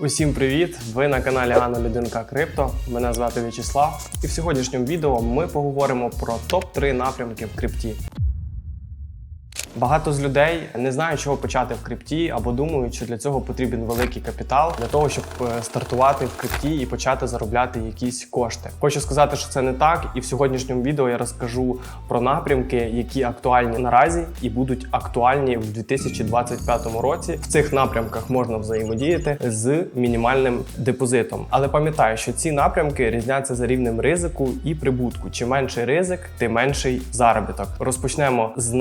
Усім привіт! Ви на каналі Анна Людинка Крипто. Мене звати В'ячеслав. І в сьогоднішньому відео ми поговоримо про топ-3 напрямки в крипті. Багато з людей не знають, чого почати в крипті, або думають, що для цього потрібен великий капітал для того, щоб е, стартувати в крипті і почати заробляти якісь кошти. Хочу сказати, що це не так, і в сьогоднішньому відео я розкажу про напрямки, які актуальні наразі і будуть актуальні в 2025 році. В цих напрямках можна взаємодіяти з мінімальним депозитом. Але пам'ятаю, що ці напрямки різняться за рівнем ризику і прибутку. Чим менший ризик, тим менший заробіток. Розпочнемо з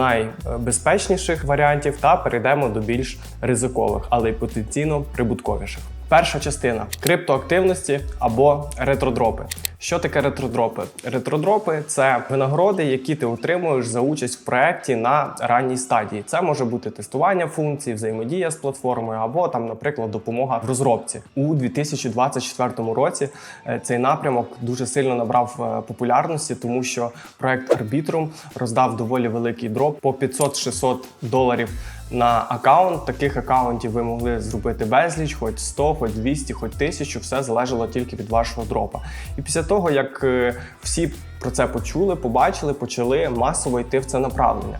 найбезпечніших варіантів та перейдемо до більш ризикових, але й потенційно прибутковіших. Перша частина криптоактивності або ретродропи. Що таке ретродропи? Ретродропи це винагороди, які ти отримуєш за участь в проєкті на ранній стадії. Це може бути тестування функцій, взаємодія з платформою, або там, наприклад, допомога в розробці. У 2024 році е, цей напрямок дуже сильно набрав е, популярності, тому що проект Arbitrum роздав доволі великий дроп по 500-600 доларів на аккаунт. Таких аккаунтів ви могли зробити безліч, хоч 100, хоч 200, хоч 1000, все залежало тільки від вашого дропа. І після того, як е, всі про це почули, побачили, почали масово йти в це направлення.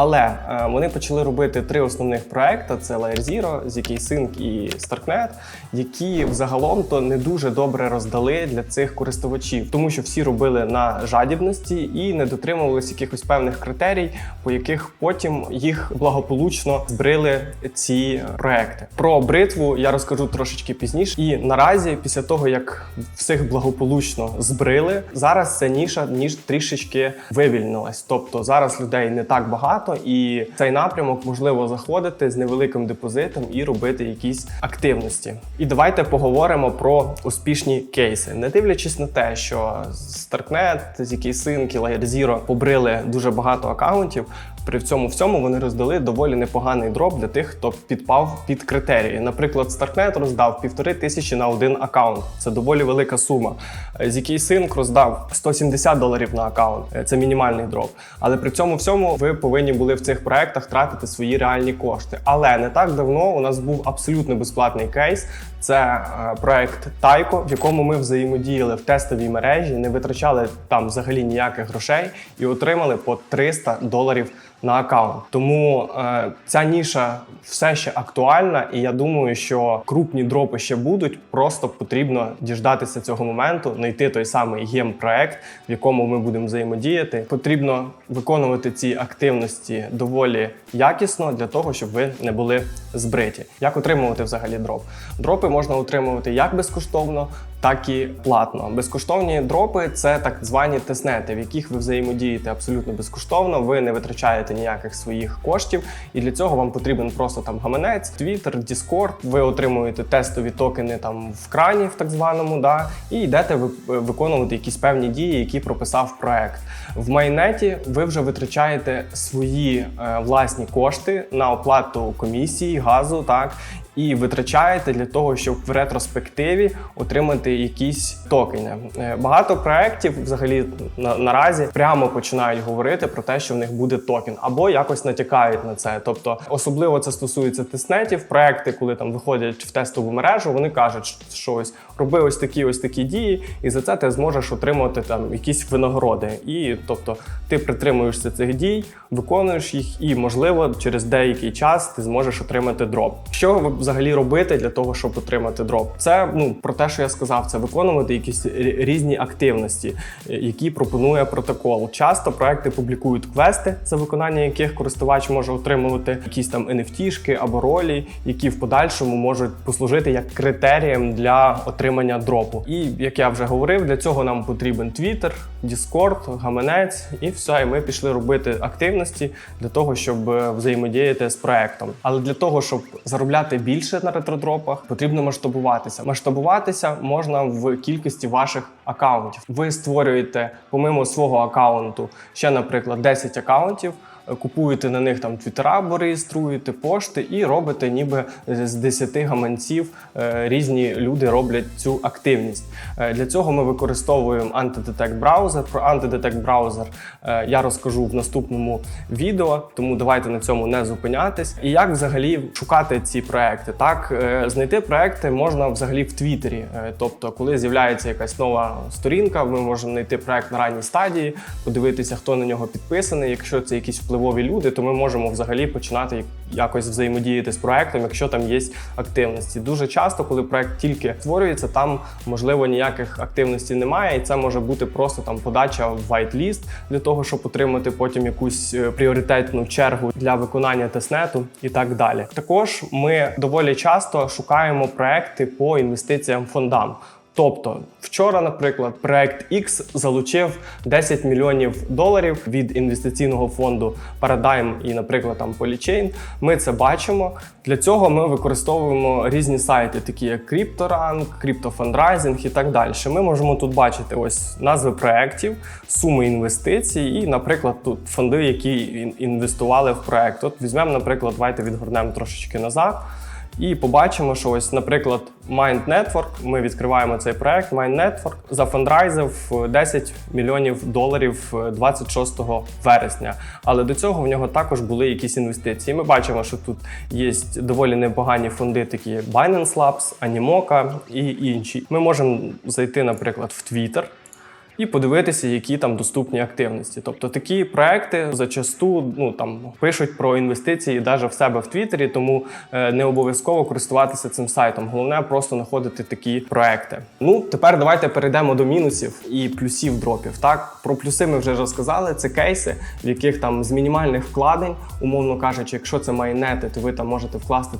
Але е, вони почали робити три основних проекти: це Layer Zero, ZK Sync і Starknet, які взагалом то не дуже добре роздали для цих користувачів, тому що всі робили на жадібності і не дотримувалися якихось певних критерій, по яких потім їх благополучно збрили ці проекти. Про бритву я розкажу трошечки пізніше. І наразі, після того як всіх благополучно збрили, зараз ця ніша ніж трішечки вивільнилась. Тобто зараз людей не так багато, і цей напрямок можливо заходити з невеликим депозитом і робити якісь активності. І давайте поговоримо про успішні кейси, не дивлячись на те, що Starknet, з який синки, Zero побрили дуже багато акаунтів. При цьому всьому вони роздали доволі непоганий дроп для тих, хто підпав під критерії. Наприклад, Starknet роздав півтори тисячі на один аккаунт. Це доволі велика сума. ZK Sync роздав 170 доларів на аккаунт. Це мінімальний дроп. Але при цьому всьому ви повинні були в цих проектах тратити свої реальні кошти. Але не так давно у нас був абсолютно безплатний кейс. Це е, проект Тайко, в якому ми взаємодіяли в тестовій мережі, не витрачали там взагалі ніяких грошей і отримали по 300 доларів на аккаунт. Тому е, ця ніша все ще актуальна, і я думаю, що крупні дропи ще будуть. Просто потрібно діждатися цього моменту, знайти той самий гем-проект, в якому ми будемо взаємодіяти. Потрібно виконувати ці активності доволі якісно для того, щоб ви не були збриті. Як отримувати взагалі дроп? Дропи можна отримувати як безкоштовно, так і платно. Безкоштовні дропи це так звані тестнети, в яких ви взаємодієте абсолютно безкоштовно. Ви не витрачаєте ніяких своїх коштів, і для цього вам потрібен просто там гаманець, Twitter, Discord. Ви отримуєте тестові токени там в крані, в так званому, да, і йдете виконувати якісь певні дії, які прописав проект. В майнеті ви вже витрачаєте свої е, власні кошти на оплату комісії, газу, так і витрачаєте для того, щоб в ретроспективі отримати якісь токени. Е, Багато проєктів взагалі на, наразі прямо починають говорити про те, що в них буде токен, або якось натякають на це. Тобто, особливо це стосується тестнетів. Проекти, коли там виходять в тестову мережу, вони кажуть, що ось роби ось такі ось такі дії, і за це ти зможеш отримати там якісь винагороди. І тобто ти притримуєшся цих дій, виконуєш їх, і можливо через деякий час ти зможеш отримати дроп. Що взагалі робити для того, щоб отримати дроп? Це ну про те, що я сказав, це виконувати якісь різні активності, е, які пропонує протокол. Часто проекти публікують квести, за виконання яких користувач може отримувати якісь там NFT-шки або ролі, які в подальшому можуть послужити як критерієм для отримання дропу. І як я вже говорив, для цього нам потрібен Twitter, Discord, гаманець, і все. І ми пішли робити активності для того, щоб е, взаємодіяти з проектом. Але для того, щоб заробляти більше на ретродропах, потрібно масштабуватися. Масштабуватися можна в кількості ваших акаунтів. Ви створюєте помимо свого акаунту ще, наприклад, 10 акаунтів. Купуєте на них там твіттера або реєструєте пошти і робите ніби з 10 гаманців е, різні люди роблять цю активність. Е, Для цього ми використовуємо антидетект браузер. Про антидетект браузер я розкажу в наступному відео, тому давайте на цьому не зупинятись. І як взагалі шукати ці проекти? Так, е, знайти проекти можна взагалі в Твіттері. Тобто, коли з'являється якась нова сторінка, ми можемо знайти проект на ранній стадії, подивитися, хто на нього підписаний. Якщо це якісь впливові люди, то ми можемо взагалі починати якось взаємодіяти з проектом, якщо там є активності. Дуже часто, коли проект тільки створюється, там можливо ніяких активностей немає, і це може бути просто там подача в whitelist для того, щоб отримати потім якусь е, пріоритетну чергу для виконання тестнету і так далі. Також ми доволі часто шукаємо проекти по інвестиціям фондам. Тобто, вчора, наприклад, проект X залучив 10 мільйонів доларів від інвестиційного фонду Paradigm і, наприклад, там Polychain. Ми це бачимо. Для цього ми використовуємо різні сайти, такі як CryptoRank, CryptoFundraising і так далі. Ми можемо тут бачити ось назви проєктів, суми інвестицій, і, наприклад, тут фонди, які інвестували в проект. От візьмемо, наприклад, давайте відгорнемо трошечки назад. І побачимо, що ось, наприклад, Mind Network, ми відкриваємо цей проект. Mind Network зафандрайзив 10 мільйонів доларів 26 вересня. Але до цього в нього також були якісь інвестиції. Ми бачимо, що тут є доволі непогані фонди, такі Binance Labs, Animoca і інші. Ми можемо зайти, наприклад, в Twitter і подивитися, які там доступні активності. Тобто такі проекти зачасту ну там пишуть про інвестиції навіть в себе в Твіттері, тому е, не обов'язково користуватися цим сайтом. Головне просто знаходити такі проекти. Ну тепер давайте перейдемо до мінусів і плюсів дропів. Так про плюси ми вже розказали. Це кейси, в яких там з мінімальних вкладень, умовно кажучи, якщо це майнети, то ви там можете вкласти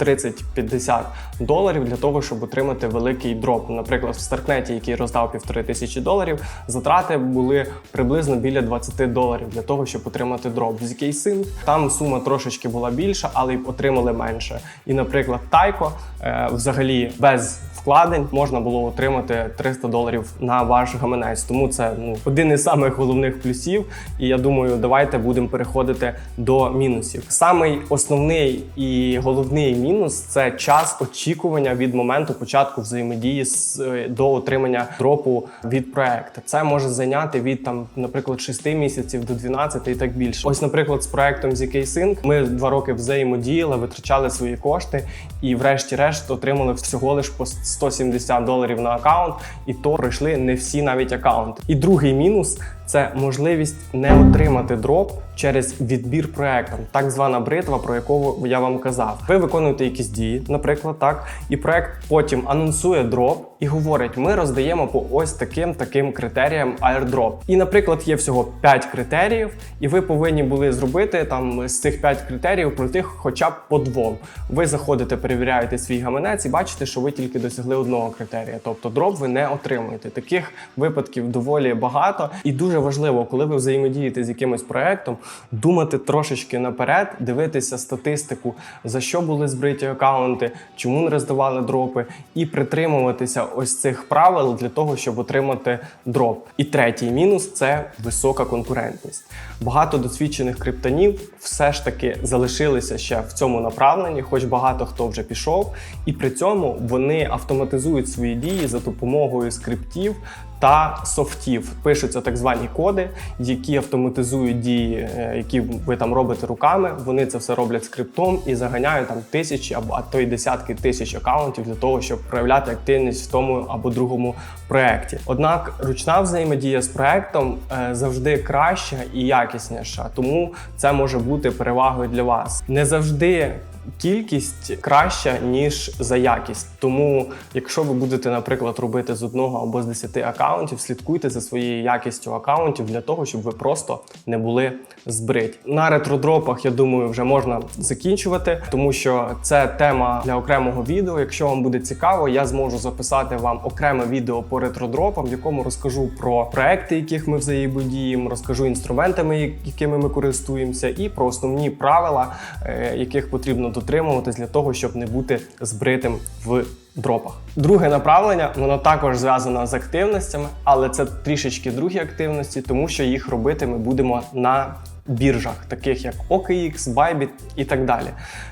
330-50 доларів для того, щоб отримати великий дроп. Наприклад, в Старкнеті, який роздав півтори тисячі доларів, затрати були приблизно біля 20 доларів для того, щоб отримати дроп. З Кейсинг там сума трошечки була більша, але й отримали менше. І, наприклад, Тайко е, взагалі без вкладень можна було отримати 300 доларів на ваш гаманець. Тому це ну один із самих головних плюсів. І я думаю, давайте будемо переходити до мінусів. Самий основний і головний мінус це час очікування від моменту початку взаємодії з е, до отримання дропу від проекту. Це може зайняти від там, наприклад, 6 місяців до 12 і так більше. Ось, наприклад, з проектом ZK Sync ми два роки взаємодіяли, витрачали свої кошти і, врешті-решт, отримали всього лиш по 170 доларів на аккаунт, і то пройшли не всі навіть аккаунти. І другий мінус це можливість не отримати дроп через відбір проектом, так звана бритва, про яку я вам казав. Ви виконуєте якісь дії, наприклад, так, і проект потім анонсує дроп і говорить: ми роздаємо по ось таким таким критеріям airdrop. І, наприклад, є всього 5 критеріїв, і ви повинні були зробити там з цих 5 критеріїв пройти хоча б по двом. Ви заходите, перевіряєте свій гаманець і бачите, що ви тільки досягли одного критерія. Тобто дроп ви не отримуєте. Таких випадків доволі багато, і дуже важливо, коли ви взаємодієте з якимось проектом, думати трошечки наперед, дивитися статистику, за що були збриті акаунти, чому не роздавали дропи, і притримуватися ось цих правил для того, щоб отримати дроп. І третій мінус це висока конкурентність. Багато досвідчених криптонів все ж таки залишилися ще в цьому направленні, хоч багато хто вже пішов, і при цьому вони автоматизують свої дії за допомогою скриптів та софтів. Пишуться так звані коди, які автоматизують дії, е, які ви там робите руками. Вони це все роблять скриптом і заганяють там тисячі або а то й десятки тисяч акаунтів для того, щоб проявляти активність в тому або другому проекті. Однак ручна взаємодія з проектом е, завжди краща і якісніша, тому це може бути перевагою для вас. Не завжди кількість краща, ніж за якість. Тому, якщо ви будете, наприклад, робити з одного або з 10 акаунтів, слідкуйте за своєю якістю акаунтів для того, щоб ви просто не були збриті. На ретродропах, я думаю, вже можна закінчувати, тому що це тема для окремого відео. Якщо вам буде цікаво, я зможу записати вам окреме відео по ретродропам, в якому розкажу про проекти, яких ми взаємодіємо, розкажу інструментами, якими ми користуємося, і про основні правила, е, яких потрібно дотримуватись для того, щоб не бути збритим в дропах. Друге направлення, воно також зв'язано з активностями, але це трішечки другі активності, тому що їх робити ми будемо на біржах, таких як OKX, Bybit і так далі.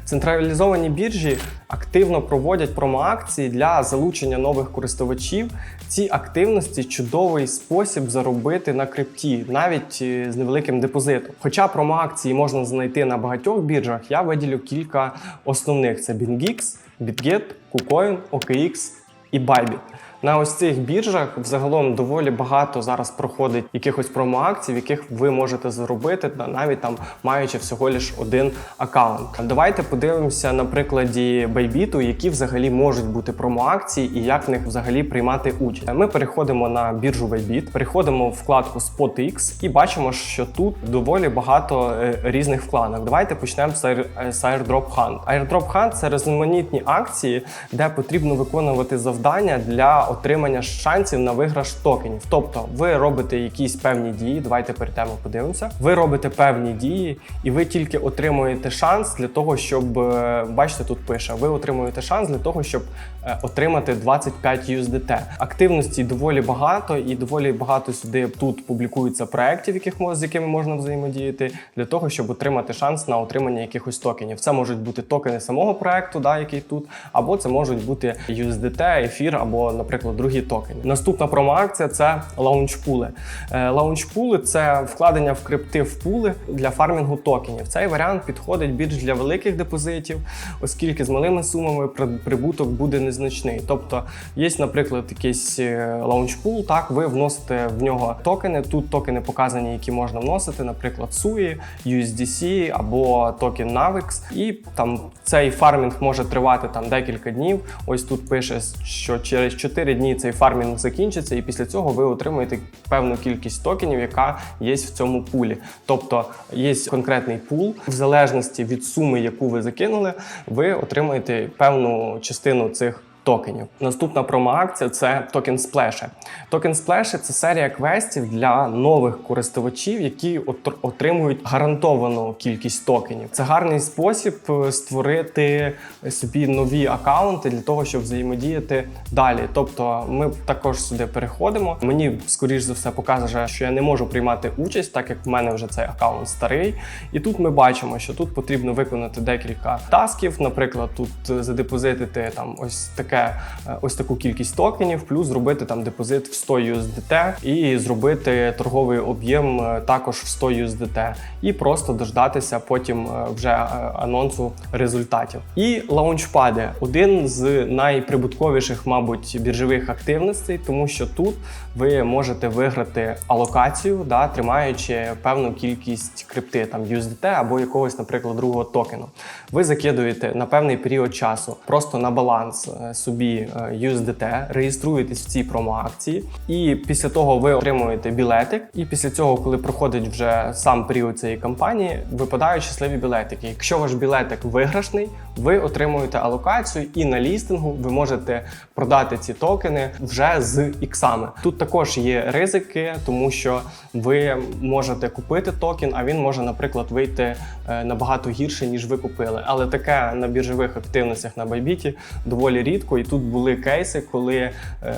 Централізовані біржі активно проводять промоакції для залучення нових користувачів. Ці активності чудовий спосіб заробити на крипті, навіть е, з невеликим депозитом. Хоча промоакції можна знайти на багатьох біржах, я виділю кілька основних: це BingX, BitGet, KuCoin, OKX і Bybit. На ось цих біржах взагалом доволі багато зараз проходить якихось промоакцій, в яких ви можете заробити, навіть там маючи всього лиш один аккаунт. Давайте подивимося на прикладі Bybit, які взагалі можуть бути промоакції і як в них взагалі приймати участь. Ми переходимо на біржу Bybit, переходимо в вкладку SpotX і бачимо, що тут доволі багато е, різних вкладок. Давайте почнемо е, з Airdrop Hunt. Airdrop Hunt – це різноманітні акції, де потрібно виконувати завдання для отримання шансів на виграш токенів. Тобто, ви робите якісь певні дії. Давайте перейдемо, подивимося. Ви робите певні дії, і ви тільки отримуєте шанс для того, щоб е, бачите, тут пише: ви отримуєте шанс для того, щоб отримати 25 USDT. Активності доволі багато, і доволі багато сюди тут публікується проєктів, яких з якими можна взаємодіяти, для того, щоб отримати шанс на отримання якихось токенів. Це можуть бути токени самого проекту, да, який тут, або це можуть бути USDT, ефір, або, наприклад, другі токени. Наступна промоакція це лаунчпули. Е, Лаунчпули це вкладення в крипти в пули для фармінгу токенів. Цей варіант підходить більш для великих депозитів, оскільки з малими сумами прибуток буде незначний. Тобто є, наприклад, якийсь е, лаунчпул, так ви вносите в нього токени. Тут токени показані, які можна вносити, наприклад, SUI, USDC або токен Navix. І там цей фармінг може тривати там декілька днів. Ось тут пише, що через 4 дні цей фармінг закінчиться, і після цього ви отримуєте певну кількість токенів, яка є в цьому пулі. Тобто є конкретний пул, в залежності від суми, яку ви закинули, ви отримуєте певну частину цих. Токенів. Наступна промоакція це токен сплеше. Токен сплеше це серія квестів для нових користувачів, які отр- отримують гарантовану кількість токенів. Це гарний спосіб е, створити собі нові акаунти для того, щоб взаємодіяти далі. Тобто, ми також сюди переходимо. Мені скоріш за все покаже, що я не можу приймати участь, так як в мене вже цей акаунт старий. І тут ми бачимо, що тут потрібно виконати декілька тасків. Наприклад, тут е, задепозитити там ось таке, е, ось таку кількість токенів, плюс зробити там депозит в 100 USDT і зробити торговий об'єм е, також в 100 USDT. І просто дождатися потім е, вже анонсу результатів. І лаунчпади один з найприбутковіших, мабуть, біржових активностей, тому що тут ви можете виграти алокацію, да, тримаючи певну кількість крипти, там USDT або якогось, наприклад, другого токену. Ви закидуєте на певний період часу просто на баланс собі е, USDT, реєструєтесь в цій промоакції, і після того ви отримуєте білетик. І після цього, коли проходить вже сам період цієї кампанії, випадають щасливі білетики. Якщо ваш білетик виграшний, ви отримуєте алокацію, і на лістингу ви можете продати ці токени вже з іксами. Тут також є ризики, тому що ви можете купити токен, а він може, наприклад, вийти е, набагато гірше, ніж ви купили. Але таке на біржових активностях на Байбіті доволі рідко. І тут були кейси, коли е,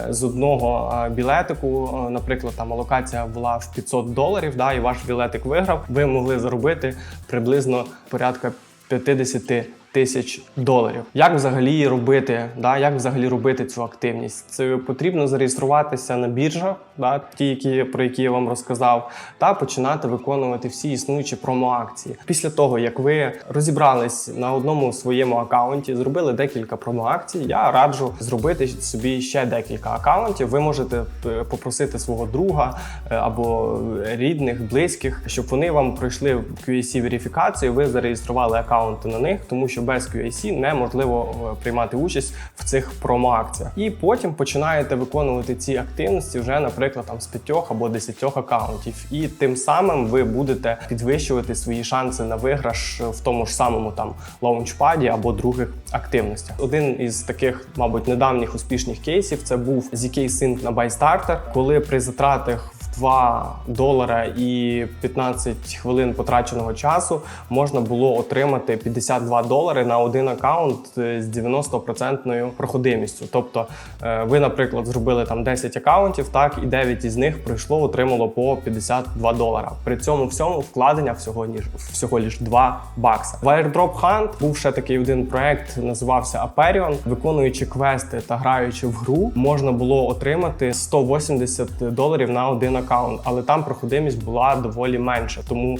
з одного е, білетику, наприклад, там алокація була в 500 доларів, да, і ваш білетик виграв, ви могли заробити приблизно порядка 50 тисяч доларів. Як взагалі робити? Да? Як взагалі робити цю активність? Це потрібно зареєструватися на біржах, да? ті, які про які я вам розказав, та починати виконувати всі існуючі промоакції. Після того, як ви розібрались на одному своєму аккаунті, зробили декілька промоакцій, я раджу зробити собі ще декілька аккаунтів. Ви можете е, попросити свого друга е, або рідних, близьких, щоб вони вам пройшли QAC верифікацію. Ви зареєстрували аккаунти на них, тому що без QAC неможливо е, приймати участь в цих промоакціях. І потім починаєте виконувати ці активності вже, наприклад, там з п'ятьох або десятьох аккаунтів. І тим самим ви будете підвищувати свої шанси на виграш в тому ж самому там лаунчпаді або других активностях. Один із таких, мабуть, недавніх успішних кейсів це був ZK Sync на BuyStarter, коли при затратах в 2 долара і 15 хвилин потраченого часу можна було отримати 52 долари на один аккаунт е, з 90% проходимістю. Тобто, е, ви, наприклад, зробили там 10 аккаунтів, так і 9 із них пройшло, отримало по 52 долара. При цьому всьому вкладення всього ніж всього лиш 2 бакса. В Airdrop Hunt був ще такий один проект, називався Аперіон. Виконуючи квести та граючи в гру, можна було отримати 180 доларів на один аккаунт, але там проходимість була доволі менша. Тому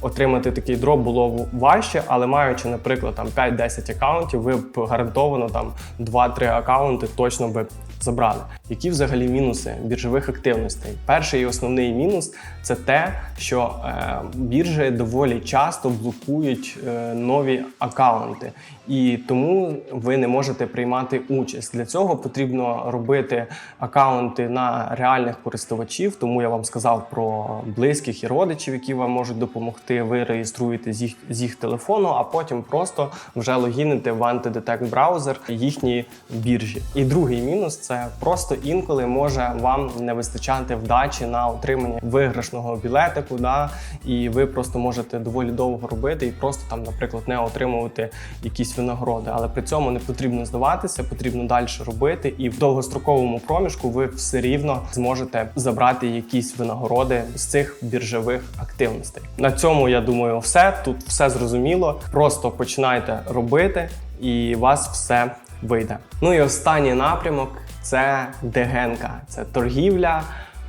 отримати такий дроп було важче, але маючи, наприклад, там 5-10 аккаунтів, ви б гарантовано там 2-3 аккаунти точно би забрали. Які взагалі мінуси біржових активностей? Перший і основний мінус це те, що е, біржі доволі часто блокують е, нові аккаунти, і тому ви не можете приймати участь. Для цього потрібно робити аккаунти на реальних користувачів. Тому я вам сказав про близьких і родичів, які вам можуть допомогти. Ви реєструєте з їх з їх телефону, а потім просто вже логіните в антидетект браузер їхні біржі. І другий мінус це просто інколи може вам не вистачати вдачі на отримання виграшного білетику. Да? І ви просто можете доволі довго робити і просто там, наприклад, не отримувати якісь винагороди. Але при цьому не потрібно здаватися, потрібно далі робити. І в довгостроковому проміжку ви все рівно зможете забрати якісь винагороди з цих біржових активностей. На цьому я думаю, все тут все зрозуміло. Просто починайте робити, і вас все вийде. Ну і останній напрямок це дегенка, це торгівля.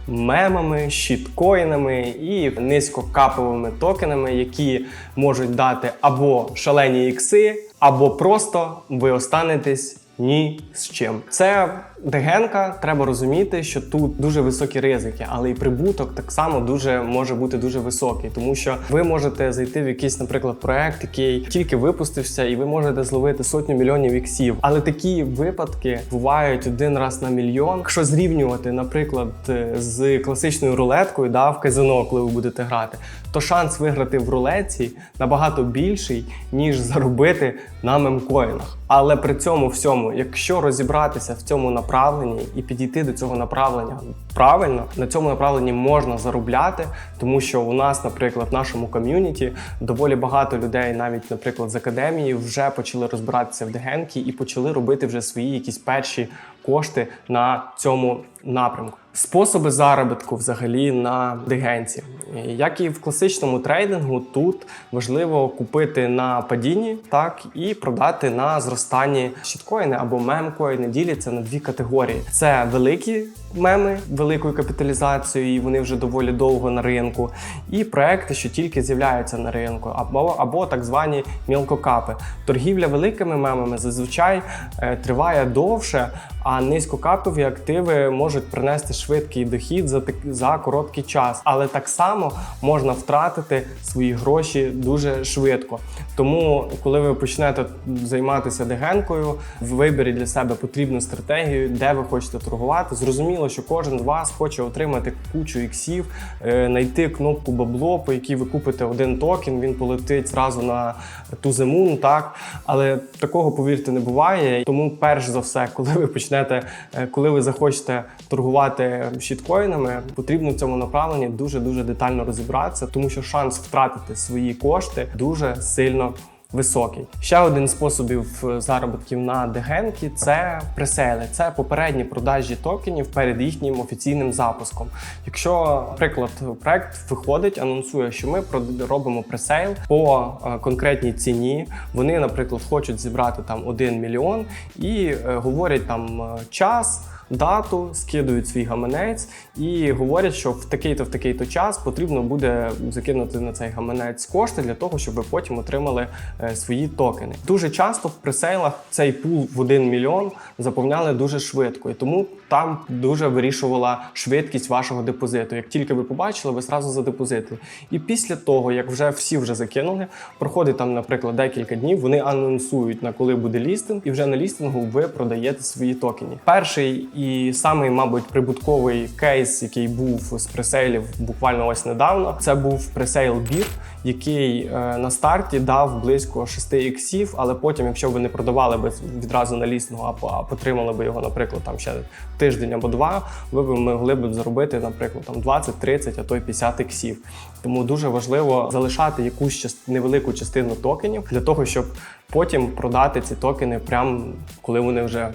Мемами, щіткоїнами і низькокаповими токенами, які можуть дати або шалені ікси, або просто ви останетесь ні з чим. Це дегенка. Треба розуміти, що тут дуже високі ризики, але і прибуток так само дуже може бути дуже високий, тому що ви можете зайти в якийсь, наприклад, проект, який тільки випустився, і ви можете зловити сотню мільйонів іксів. Але такі випадки бувають один раз на мільйон. Якщо зрівнювати, наприклад, з класичною рулеткою, да, в казино, коли ви будете грати, то шанс виграти в рулетці набагато більший, ніж заробити на мемкоїнах. Але при цьому всьому, якщо розібратися в цьому направленні і підійти до цього направлення правильно, на цьому направленні можна заробляти, тому що у нас, наприклад, в нашому ком'юніті доволі багато людей, навіть, наприклад, з академії, вже почали розбиратися в дегенки і почали робити вже свої якісь перші кошти на цьому напрямку. Способи заробітку взагалі на дигенці. Як і в класичному трейдингу, тут важливо купити на падінні, так і продати на зростанні щиткоїни або мемкоїни. Діляться на дві категорії: це великі меми великою капіталізацією, і вони вже доволі довго на ринку, і проекти, що тільки з'являються на ринку, або або так звані мілкокапи. Торгівля великими мемами зазвичай е, триває довше, а низькокапові активи можуть принести швидкий дохід за за короткий час, але так само можна втратити свої гроші дуже швидко. Тому, коли ви почнете займатися дегенкою, в виборі для себе потрібну стратегію, де ви хочете торгувати. Зрозуміло, що кожен з вас хоче отримати кучу іксів, е, знайти кнопку бабло, по якій ви купите один токен, він полетить зразу на ту зиму, так але такого повірте не буває. Тому, перш за все, коли ви почнете, е, коли ви захочете торгувати щіткоїнами, потрібно в цьому направленні дуже дуже детально розібратися, тому що шанс втратити свої кошти дуже сильно. Високий. Ще один способів заробітків на дегенки це пресейли. Це попередні продажі токенів перед їхнім офіційним запуском. Якщо, наприклад, проект виходить, анонсує, що ми робимо пресейл по е, конкретній ціні. Вони, наприклад, хочуть зібрати там 1 мільйон і е, говорять там е, час. Дату скидують свій гаманець і говорять, що в такий-то в такий-то час потрібно буде закинути на цей гаманець кошти для того, щоб ви потім отримали е, свої токени. Дуже часто в пресейлах цей пул в 1 мільйон заповняли дуже швидко, і тому там дуже вирішувала швидкість вашого депозиту. Як тільки ви побачили, ви зразу задепозитили. І після того, як вже всі вже закинули, проходить там, наприклад, декілька днів. Вони анонсують на коли буде лістинг, і вже на лістингу ви продаєте свої токени. Перший І самий, мабуть, прибутковий кейс, який був з пресейлів буквально ось недавно, це був пресейл бір, який е, на старті дав близько 6 іксів, але потім, якщо ви не продавали би відразу на лісного, а по- а потримали би його, наприклад, там ще тиждень або два, ви б могли б заробити, наприклад, там 20, 30, а то й 50 іксів. Тому дуже важливо залишати якусь част- невелику частину токенів для того, щоб потім продати ці токени, прямо коли вони вже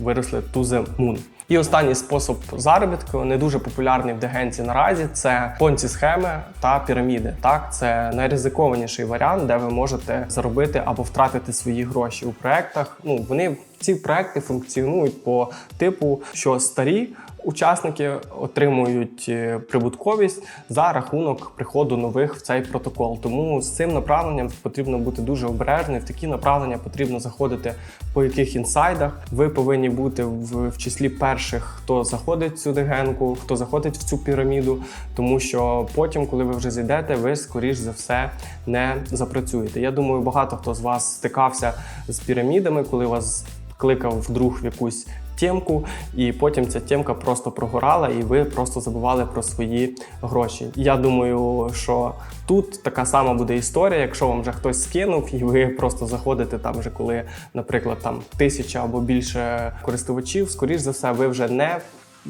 виросли to the moon. І останній спосіб заробітку, не дуже популярний в дегенці наразі, це понці схеми та піраміди. Так, це найризикованіший варіант, де ви можете заробити або втратити свої гроші у проектах. Ну вони ці проекти функціонують по типу, що старі учасники отримують е, прибутковість за рахунок приходу нових в цей протокол. Тому з цим направленням потрібно бути дуже обережним. В такі направлення потрібно заходити по яких інсайдах. Ви повинні бути в, в числі перших, хто заходить в цю дегенку, хто заходить в цю піраміду, тому що потім, коли ви вже зайдете, ви скоріш за все не запрацюєте. Я думаю, багато хто з вас стикався з пірамідами, коли вас кликав друг в якусь темку, і потім ця темка просто прогорала, і ви просто забували про свої гроші. Я думаю, що тут така сама буде історія, якщо вам вже хтось скинув, і ви просто заходите там, вже коли, наприклад, там тисяча або більше користувачів, скоріш за все, ви вже не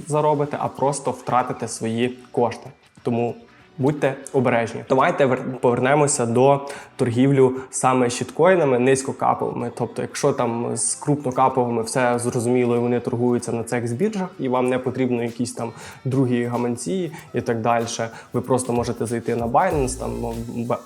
заробите, а просто втратите свої кошти. Тому Будьте обережні. Давайте повернемося до торгівлю саме щиткоїнами низькокаповими. Тобто, якщо там з крупнокаповими все зрозуміло, і вони торгуються на цих біржах, і вам не потрібно якісь там другі гаманці і так далі. Ви просто можете зайти на Binance, там ну,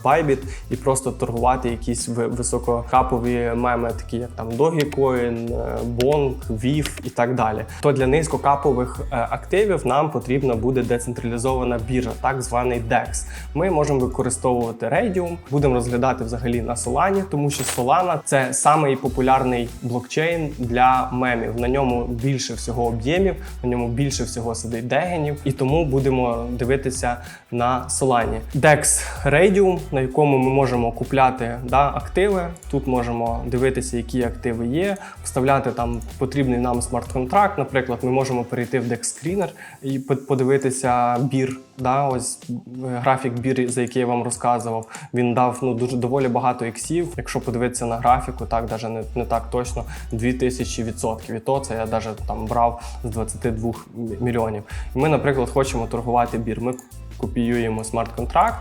Bybit і просто торгувати якісь висококапові меми, такі як там Dogecoin, е, Bonk, VIF і так далі. То для низькокапових е, активів нам потрібна буде децентралізована біржа, так званий DEX. Ми можемо використовувати Radium, будемо розглядати взагалі на Solana, тому що Solana – це самий популярний блокчейн для мемів. На ньому більше всього об'ємів, на ньому більше всього сидить дегенів, і тому будемо дивитися на Solana. DEX Radium, на якому ми можемо купляти да, активи. Тут можемо дивитися, які активи є, вставляти там потрібний нам смарт-контракт. Наприклад, ми можемо перейти в DEX Screener і по- подивитися бір. Да, ось е, графік бір, за який я вам розказував. Він дав ну дуже доволі багато іксів. Якщо подивитися на графіку, так навіть не, не так точно 2000 відсотків. І то це я навіть там брав з 22 мільйонів. Ми, наприклад, хочемо торгувати бір. Ми копіюємо смарт-контракт.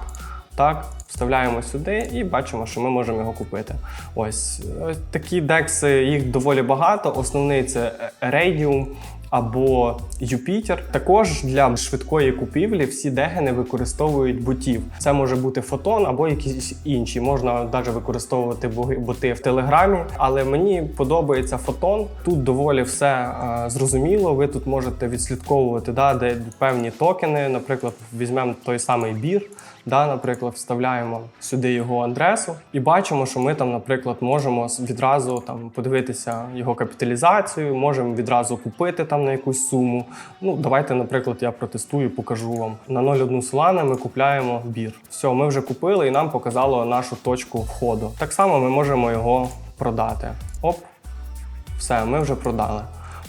Так, вставляємо сюди і бачимо, що ми можемо його купити. Ось ось такі декси, їх доволі багато. Основний це Radium або Юпітер. Також для швидкої купівлі всі дегени використовують ботів. Це може бути фотон або якісь інші. Можна навіть використовувати боти в телеграмі. Але мені подобається фотон. Тут доволі все е, зрозуміло. Ви тут можете відслідковувати да, де певні токени. Наприклад, візьмемо той самий бір. Да, наприклад, вставляємо сюди його адресу і бачимо, що ми там, наприклад, можемо відразу там подивитися його капіталізацію, можемо відразу купити там на якусь суму. Ну, давайте, наприклад, я протестую, покажу вам. На 0,1 Solana ми купляємо бір. Все, ми вже купили і нам показало нашу точку входу. Так само ми можемо його продати. Оп, все, ми вже продали.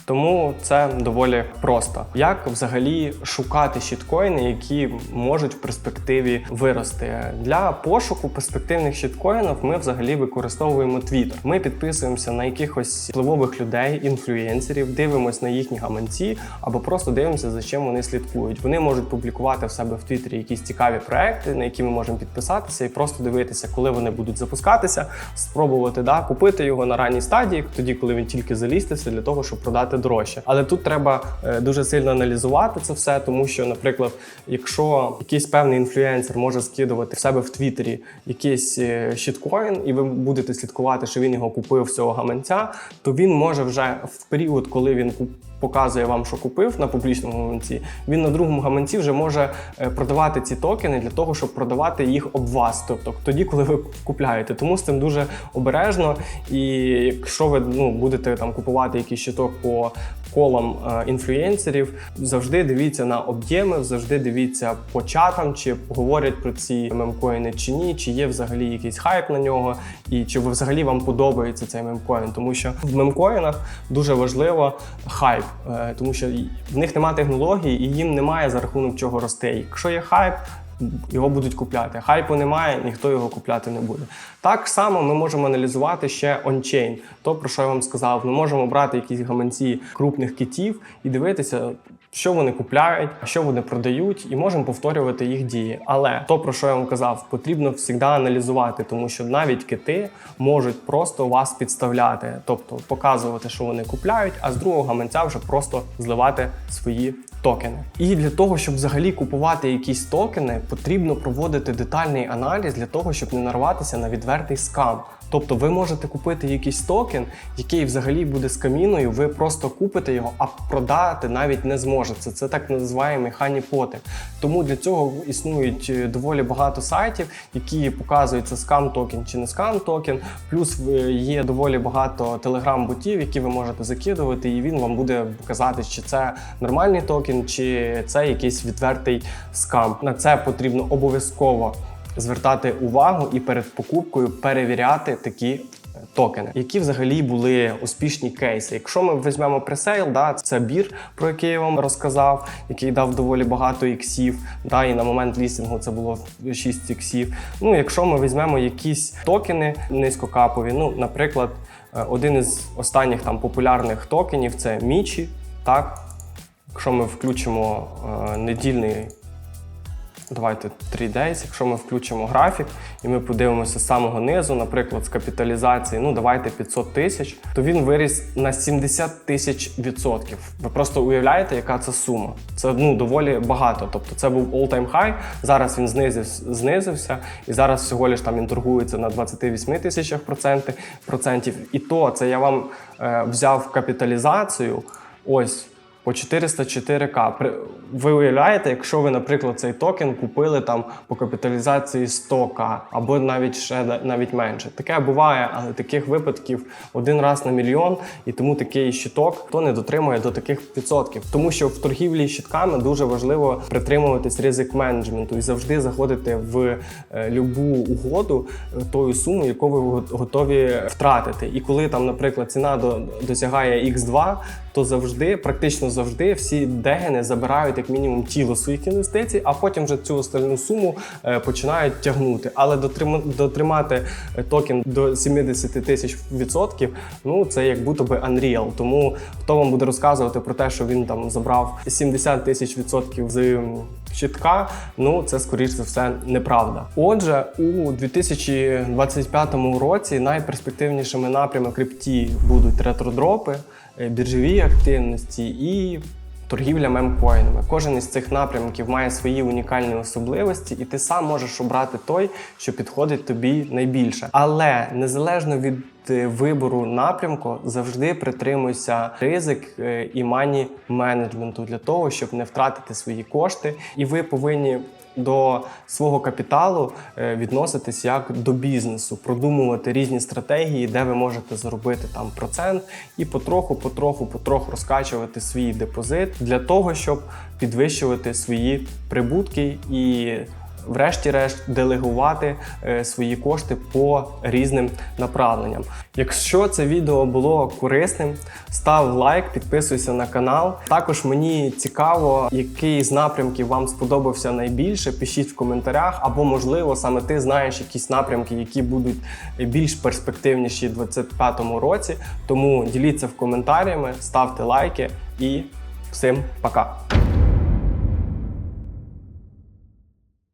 Тому це доволі просто. Як взагалі шукати щиткоїни, які можуть в перспективі вирости? Для пошуку перспективних щиткоїнів ми взагалі використовуємо Twitter. Ми підписуємося на якихось впливових людей, інфлюєнсерів, дивимося на їхні гаманці або просто дивимося, за чим вони слідкують. Вони можуть публікувати в себе в Твіттері якісь цікаві проекти, на які ми можемо підписатися, і просто дивитися, коли вони будуть запускатися, спробувати да, купити його на ранній стадії, тоді, коли він тільки залістився, для того, щоб продати дорожче. Але тут треба е, дуже сильно аналізувати це все, тому що, наприклад, якщо якийсь певний інфлюенсер може скидувати в себе в Твіттері якийсь е, щиткоін, і ви будете слідкувати, що він його купив з цього гаманця, то він може вже в період, коли він показує вам, що купив на публічному гаманці, він на другому гаманці вже може е, продавати ці токени для того, щоб продавати їх об вас, тобто тоді, коли ви купляєте. Тому з цим дуже обережно. І якщо ви ну, будете там купувати якийсь щиток по колом е, інфлюенсерів, завжди дивіться на об'єми, завжди дивіться по чатам, чи говорять про ці мемкоїни чи ні, чи є взагалі якийсь хайп на нього, і чи взагалі вам подобається цей мемкоін. Тому що в мемкоїнах дуже важливо хайп, е, тому що в них немає технології і їм немає за рахунок чого рости. Якщо є хайп, його будуть купляти. Хайпу немає, ніхто його купляти не буде. Так само ми можемо аналізувати ще ончейн. То про що я вам сказав, ми можемо брати якісь гаманці крупних китів і дивитися. Що вони купляють, що вони продають, і можемо повторювати їх дії. Але то, про що я вам казав, потрібно завжди аналізувати, тому що навіть кити можуть просто вас підставляти, тобто показувати, що вони купляють, а з другого гаманця вже просто зливати свої токени. І для того, щоб взагалі купувати якісь токени, потрібно проводити детальний аналіз для того, щоб не нарватися на відвертий скам. Тобто ви можете купити якийсь токен, який взагалі буде з каміною, ви просто купите його, а продати навіть не зможете. Це так називаємо ханіпоти. Тому для цього існують е, доволі багато сайтів, які показують це скам токен чи не скам токен. Плюс е, є доволі багато телеграм-ботів, які ви можете закидувати, і він вам буде казати, чи це нормальний токен, чи це якийсь відвертий скам. На це потрібно обов'язково звертати увагу і перед покупкою перевіряти такі е, токени, які взагалі були успішні кейси. Якщо ми візьмемо пресейл, да, це бір, про який я вам розказав, який дав доволі багато іксів. Да, і на момент лістингу це було 6 іксів. Ну, якщо ми візьмемо якісь токени низькокапові, ну, наприклад, е, один із останніх там популярних токенів це Мічі. Так, якщо ми включимо е, недільний Давайте 3 days, якщо ми включимо графік і ми подивимося з самого низу, наприклад, з капіталізації, ну давайте 500 тисяч, то він виріс на 70 тисяч відсотків. Ви просто уявляєте, яка це сума? Це ну доволі багато. Тобто це був all-time high, Зараз він знизив, знизився, і зараз всього лиш там він торгується на 28 тисячах процентів. І то це я вам е, взяв капіталізацію. Ось по 404к. Ви уявляєте, якщо ви, наприклад, цей токен купили там по капіталізації 100к або навіть ще навіть менше. Таке буває, але таких випадків один раз на мільйон, і тому такий щиток то не дотримує до таких відсотків. Тому що в торгівлі щитками дуже важливо притримуватись ризик менеджменту і завжди заходити в е, любу угоду е, тою суму, яку ви готові втратити. І коли там, наприклад, ціна досягає X2, то завжди, практично завжди, всі дегени забирають як мінімум тіло своїх інвестицій, а потім вже цю остальну суму е, починають тягнути. Але дотримати е, токен до 70 тисяч відсотків, ну це як будто би Unreal. Тому хто вам буде розказувати про те, що він там забрав 70 тисяч відсотків з щитка, ну це скоріш за все неправда. Отже, у 2025 році найперспективнішими напрямами крипті будуть ретродропи. Е, біржові активності і торгівля мемкоїнами. Кожен із цих напрямків має свої унікальні особливості, і ти сам можеш обрати той, що підходить тобі найбільше. Але незалежно від вибору напрямку, завжди притримуйся ризик е, і мані менеджменту для того, щоб не втратити свої кошти, і ви повинні до свого капіталу е, відноситись як до бізнесу, продумувати різні стратегії, де ви можете заробити там процент, і потроху, потроху, потроху розкачувати свій депозит для того, щоб підвищувати свої прибутки і врешті-решт делегувати е, свої кошти по різним направленням. Якщо це відео було корисним, став лайк, підписуйся на канал. Також мені цікаво, який з напрямків вам сподобався найбільше. Пишіть в коментарях, або, можливо, саме ти знаєш якісь напрямки, які будуть більш перспективніші у 2025 році. Тому діліться в коментарями, ставте лайки і всім пока.